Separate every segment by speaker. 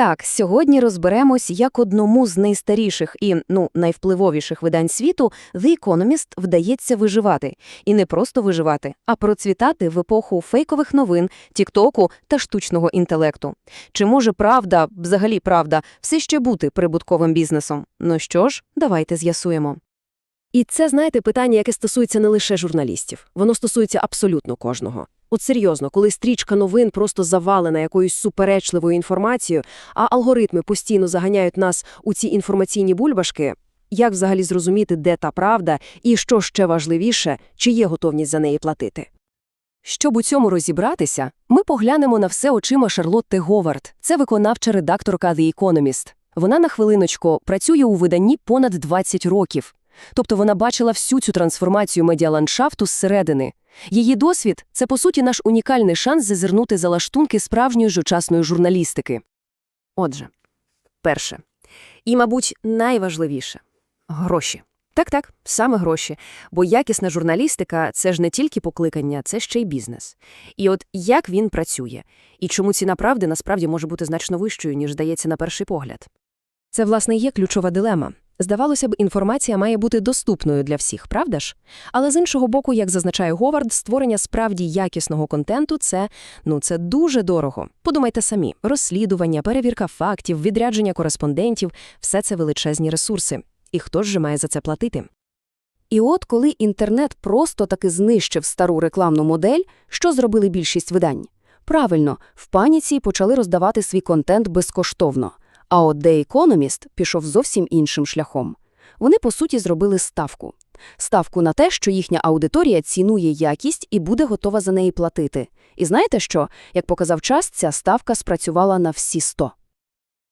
Speaker 1: Так, сьогодні розберемось, як одному з найстаріших і ну найвпливовіших видань світу The Economist вдається виживати. І не просто виживати, а процвітати в епоху фейкових новин, тіктоку та штучного інтелекту. Чи може правда, взагалі правда, все ще бути прибутковим бізнесом? Ну що ж, давайте з'ясуємо.
Speaker 2: І це, знаєте, питання, яке стосується не лише журналістів. Воно стосується абсолютно кожного. От серйозно, коли стрічка новин просто завалена якоюсь суперечливою інформацією, а алгоритми постійно заганяють нас у ці інформаційні бульбашки, як взагалі зрозуміти, де та правда, і що ще важливіше, чи є готовність за неї платити? Щоб у цьому розібратися, ми поглянемо на все очима Шарлотти Говард. Це виконавча редакторка The Economist. Вона на хвилиночку працює у виданні понад 20 років. Тобто вона бачила всю цю трансформацію медіаландшафту зсередини. Її досвід – це, по суті, наш унікальний шанс зазирнути за лаштунки справжньої жучасної журналістики. Отже, перше. І, мабуть, найважливіше – гроші. Так-так, саме гроші. Бо якісна журналістика – це ж не тільки покликання, це ще й бізнес. І от як він працює? І чому ціна правди насправді може бути значно вищою, ніж здається на перший погляд? Це, власне, є ключова дилема. Здавалося б, інформація має бути доступною для всіх, правда ж? Але з іншого боку, як зазначає Говард, створення справді якісного контенту це, ну, це дуже дорого. Подумайте самі: розслідування, перевірка фактів, відрядження кореспондентів все це величезні ресурси. І хто ж же має за це платити? І от коли інтернет просто таки знищив стару рекламну модель, що зробили більшість видань? Правильно, в паніці почали роздавати свій контент безкоштовно. А от The Economist пішов зовсім іншим шляхом. Вони, по суті, зробили ставку. Ставку на те, що їхня аудиторія цінує якість і буде готова за неї платити. І знаєте що? Як показав час, ця ставка спрацювала на всі 100.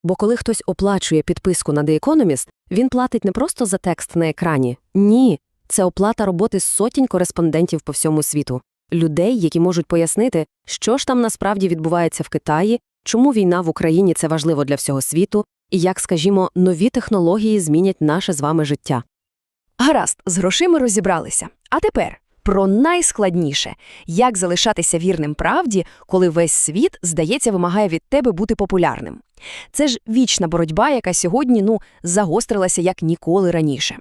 Speaker 2: Бо коли хтось оплачує підписку на The Economist, він платить не просто за текст на екрані. Ні, це оплата роботи сотень кореспондентів по всьому світу. Людей, які можуть пояснити, що ж там насправді відбувається в Китаї, чому війна в Україні це важливо для всього світу, і як, скажімо, нові технології змінять наше з вами життя. Гаразд, з грошима розібралися. А тепер про найскладніше – як залишатися вірним правді, коли весь світ, здається, вимагає від тебе бути популярним. Це ж вічна боротьба, яка сьогодні, ну, загострилася як ніколи раніше.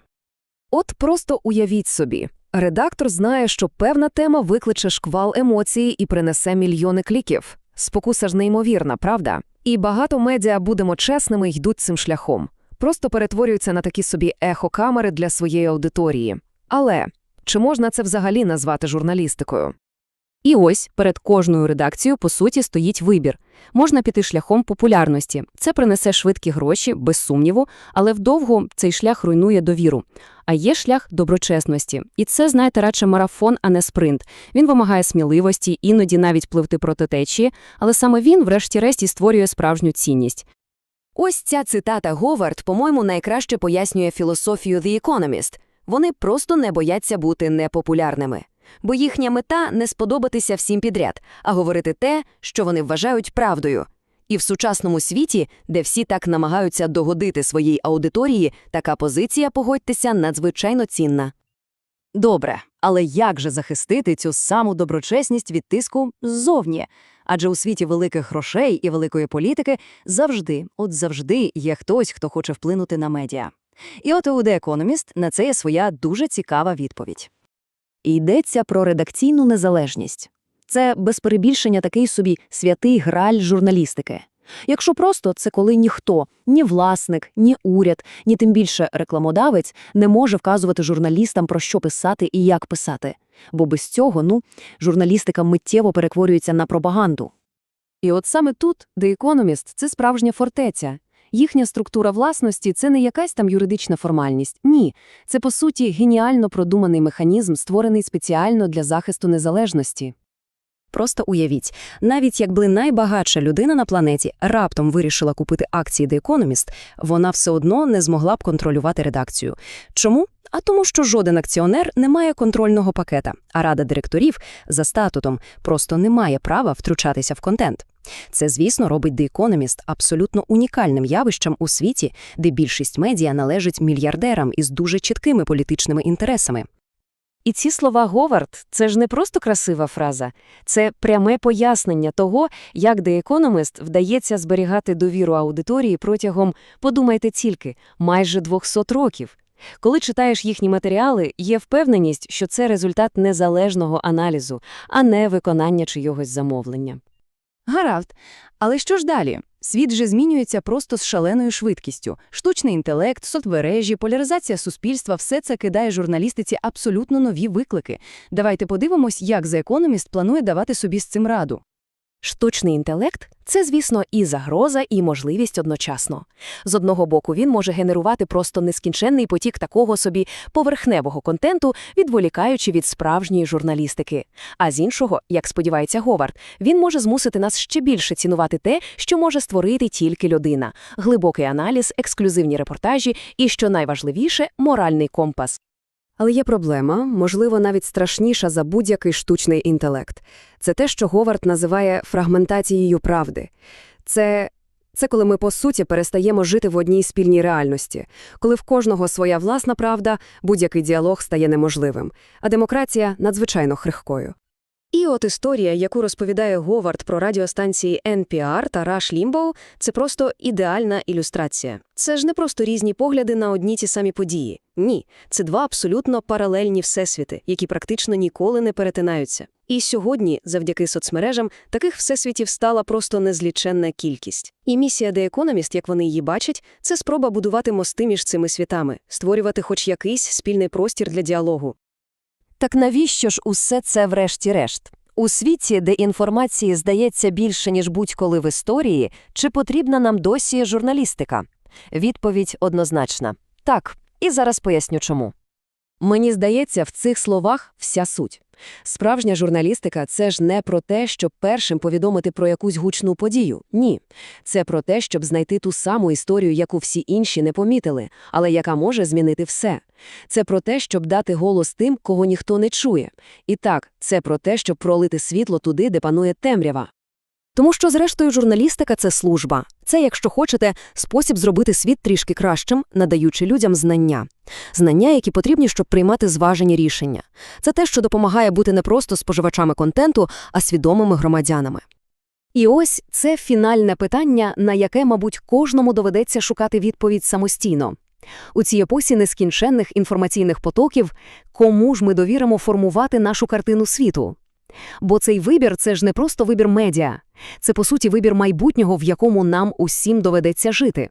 Speaker 2: От просто уявіть собі. Редактор знає, що певна тема викличе шквал емоцій і принесе мільйони кліків. Спокуса ж неймовірна, правда? І багато медіа, будемо чесними, йдуть цим шляхом. Просто перетворюються на такі собі ехокамери для своєї аудиторії. Але чи можна це взагалі назвати журналістикою? І ось перед кожною редакцією, по суті, стоїть вибір. Можна піти шляхом популярності. Це принесе швидкі гроші, без сумніву, але вдовго цей шлях руйнує довіру. А є шлях доброчесності. І це, знаєте, радше марафон, а не спринт. Він вимагає сміливості, іноді навіть пливти проти течії, але саме він, врешті-решт, і створює справжню цінність. Ось ця цитата Говард, по-моєму, найкраще пояснює філософію The Economist. Вони просто не бояться бути непопулярними. Бо їхня мета не сподобатися всім підряд, а говорити те, що вони вважають правдою. І в сучасному світі, де всі так намагаються догодити своїй аудиторії, така позиція, погодьтеся, надзвичайно цінна. Добре, але як же захистити цю саму доброчесність від тиску ззовні? Адже у світі великих грошей і великої політики завжди, от завжди є хтось, хто хоче вплинути на медіа. І от у The Economist на це є своя дуже цікава відповідь. І йдеться про редакційну незалежність. Це без перебільшення такий собі святий граль журналістики. Якщо просто це коли ніхто, ні власник, ні уряд, ні тим більше рекламодавець не може вказувати журналістам про що писати і як писати. Бо без цього, ну, журналістика миттєво перетворюється на пропаганду. І от саме тут The Economist – це справжня фортеця. Їхня структура власності це не якась там юридична формальність. Ні, це по суті геніально продуманий механізм, створений спеціально для захисту незалежності. Просто уявіть, навіть якби найбагатша людина на планеті раптом вирішила купити акції The Economist, вона все одно не змогла б контролювати редакцію. Чому? А тому, що жоден акціонер не має контрольного пакета, а рада директорів за статутом просто не має права втручатися в контент. Це, звісно, робить The Economist абсолютно унікальним явищем у світі, де більшість медіа належить мільярдерам із дуже чіткими політичними інтересами.
Speaker 1: І ці слова Говард – це ж не просто красива фраза, це пряме пояснення того, як The Economist вдається зберігати довіру аудиторії протягом, подумайте тільки, майже 200 років. Коли читаєш їхні матеріали, є впевненість, що це результат незалежного аналізу, а не виконання чийогось замовлення.
Speaker 3: Гаразд. Але що ж далі? Світ же змінюється просто з шаленою швидкістю. Штучний інтелект, соцмережі, поляризація суспільства – все це кидає журналістиці абсолютно нові виклики. Давайте подивимось, як The Economist планує давати собі з цим раду.
Speaker 2: Штучний інтелект – це, звісно, і загроза, і можливість одночасно. З одного боку, він може генерувати просто нескінченний потік такого собі поверхневого контенту, відволікаючи від справжньої журналістики. А з іншого, як сподівається Говард, він може змусити нас ще більше цінувати те, що може створити тільки людина – глибокий аналіз, ексклюзивні репортажі і, що найважливіше, моральний компас. Але є проблема, можливо, навіть страшніша за будь-який штучний інтелект. Це те, що Говард називає фрагментацією правди. Це, це коли ми, по суті, перестаємо жити в одній спільній реальності, коли в кожного своя власна правда, будь-який діалог стає неможливим, а демократія надзвичайно хрихкою. І от історія, яку розповідає Говард про радіостанції NPR та Rush Limbaugh, це просто ідеальна ілюстрація. Це ж не просто різні погляди на одні ті самі події. Ні, це два абсолютно паралельні всесвіти, які практично ніколи не перетинаються. І сьогодні, завдяки соцмережам, таких всесвітів стала просто незліченна кількість. І місія The Economist, як вони її бачать, це спроба будувати мости між цими світами, створювати хоч якийсь спільний простір для діалогу.
Speaker 1: Так навіщо ж усе це врешті-решт? У світі, де інформації здається більше, ніж будь-коли в історії, чи потрібна нам досі журналістика? Відповідь однозначна. Так, і зараз поясню чому. Мені здається, в цих словах вся суть. Справжня журналістика – це ж не про те, щоб першим повідомити про якусь гучну подію. Ні. Це про те, щоб знайти ту саму історію, яку всі інші не помітили, але яка може змінити все. Це про те, щоб дати голос тим, кого ніхто не чує. І так, це про те, щоб пролити світло туди, де панує темрява.
Speaker 2: Тому що, зрештою, журналістика – це служба. Це, якщо хочете, спосіб зробити світ трішки кращим, надаючи людям знання. Знання, які потрібні, щоб приймати зважені рішення. Це те, що допомагає бути не просто споживачами контенту, а свідомими громадянами. І ось це фінальне питання, на яке, мабуть, кожному доведеться шукати відповідь самостійно. У цій епосі нескінченних інформаційних потоків кому ж ми довіримо формувати нашу картину світу? Бо цей вибір – це ж не просто вибір медіа. Це, по суті, вибір майбутнього, в якому нам усім доведеться жити.